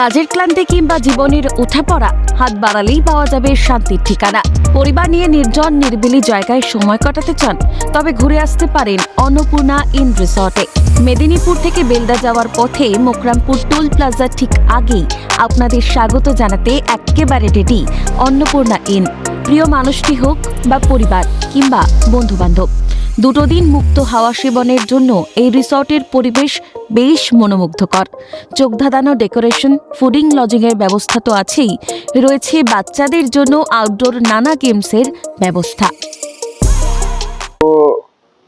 কাজের ক্লান্তি কিংবা জীবনের উঠাপড়া, হাত বাড়ালেই পাওয়া যাবে শান্তির ঠিকানা। পরিবার নিয়ে নির্জন, নির্বিলি জায়গায় সময় কাটাতে চান, তবে ঘুরে আসতে পারেন অন্নপূর্ণা ইন রিসর্টে। মেদিনীপুর থেকে বেলদা যাওয়ার পথে মোকরামপুর টোল প্লাজার ঠিক আগেই আপনাদের স্বাগত জানাতে একেবারে রেডি অন্নপূর্ণা ইন। প্রিয় মানুষটি হোক বা পরিবার কিংবা বন্ধু বান্ধব দুটো দিন মুক্ত হাওয়া সেবনের জন্য এই রিসর্টের পরিবেশ বেশ মনোমুগ্ধকর। চোখ ধাঁধানো ডেকোরেশন, ফুডিং লজিংয়ের ব্যবস্থা তো আছেই। রয়েছে বাচ্চাদের জন্য আউটডোর নানা গেমসের ব্যবস্থা।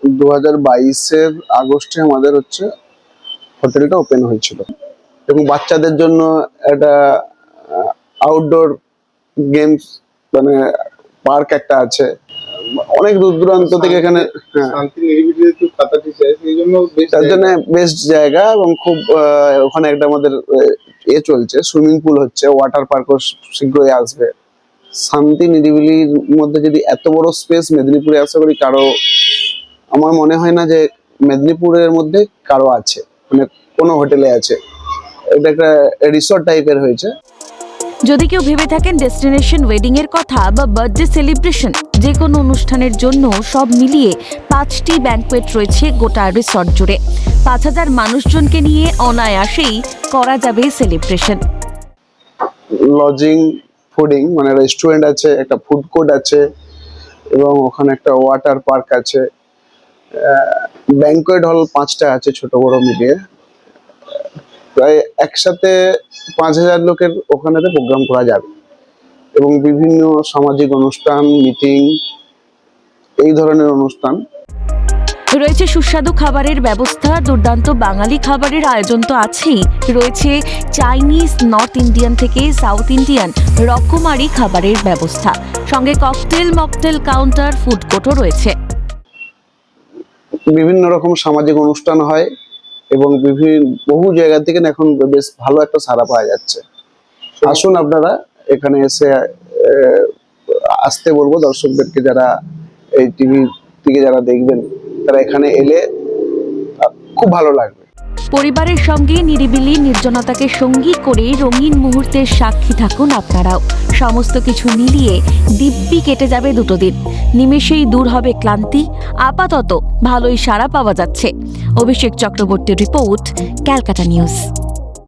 দু হাজার বাইশের আগস্টে আমাদের হচ্ছে হোটেলটা ওপেন হয়েছিল। এবং বাচ্চাদের জন্য একটা আউটডোর গেমস মানে পার্ক একটা আছে। অনেক দূর দূরান্ত থেকে এখানে হ্যাঁ। তার জন্য বেস্ট জায়গা এবং খুব ওখানে একটা আমাদের এ চলছে সুইমিং পুল হচ্ছে ওয়াটার পার্কও শীঘ্রই আসবে। শান্তি নিরিবিলির মধ্যে যদি এত বড় স্পেস মেদিনীপুরে আশা করি কারও আমার মনে হয় না যে মেদিনীপুরের মধ্যে কারও আছে মানে কোনো হোটেলে আছে। এটা একটা রিসর্ট টাইপের হয়েছে। যদি কেউ ভেবে থাকেন ডেস্টিনেশন ওয়েডিং এর কথা বা বার্থডে সেলিব্রেশন যে কোনো অনুষ্ঠানের জন্য সব মিলিয়ে পাঁচটি ব্যাঙ্কোয়েট রয়েছে গোটা রিসর্ট জুড়ে। পাঁচ হাজার মানুষজনকে নিয়ে অনায়াসেই করা যাবে সেলিব্রেশন লজিং ফুডিং মানে রেস্টুরেন্ট আছে, একটা ফুড কোর্ট আছে, এবং ওখানে একটা ওয়াটার পার্ক আছে। ব্যাংকোয়েট হল পাঁচটা আছে ছোট বড় মিলিয়ে। প্রায় একসাথে পাঁচ হাজার লোকের ওখানেতে প্রোগ্রাম করা যাবে। এবং বিভিন্ন সামাজিক অনুষ্ঠান মিটিং এই ধরনের অনুষ্ঠান। রয়েছে সুস্বাদু খাবারের ব্যবস্থা দুর্দান্ত বাঙালি খাবারের আয়োজন তো আছেই। রয়েছে চাইনিজ নর্থ ইন্ডিয়ান থেকে সাউথ ইন্ডিয়ান রকমারি খাবারের ব্যবস্থা। সঙ্গে ককটেল মকটেল কাউন্টার ফুড কোর্টও রয়েছে। বিভিন্ন রকম সামাজিক অনুষ্ঠান হয়। এবং বিভিন্ন বহু জায়গা থেকে এখন বেশ ভালো একটা সারা পাওয়া যাচ্ছে। আসুন আপনারা এখানে এসে আসতে বলব দর্শকদেরকে যারা এই টিভি থেকে যারা দেখবেন, তারা এখানে এলে খুব ভালো লাগবে। পরিবারের সঙ্গে নিরিবিলি নির্জনতাকে সঙ্গী করে রঙিন মুহূর্তের সাক্ষী থাকুন আপনারাও। সমস্ত কিছু মিলিয়ে দিব্যি কেটে যাবে দুটো দিন। নিমেষেই দূর হবে ক্লান্তি, আপাতত ভালোই সাড়া পাওয়া যাচ্ছে। অভিষেক চক্রবর্তীর রিপোর্ট, ক্যালকাটা নিউজ।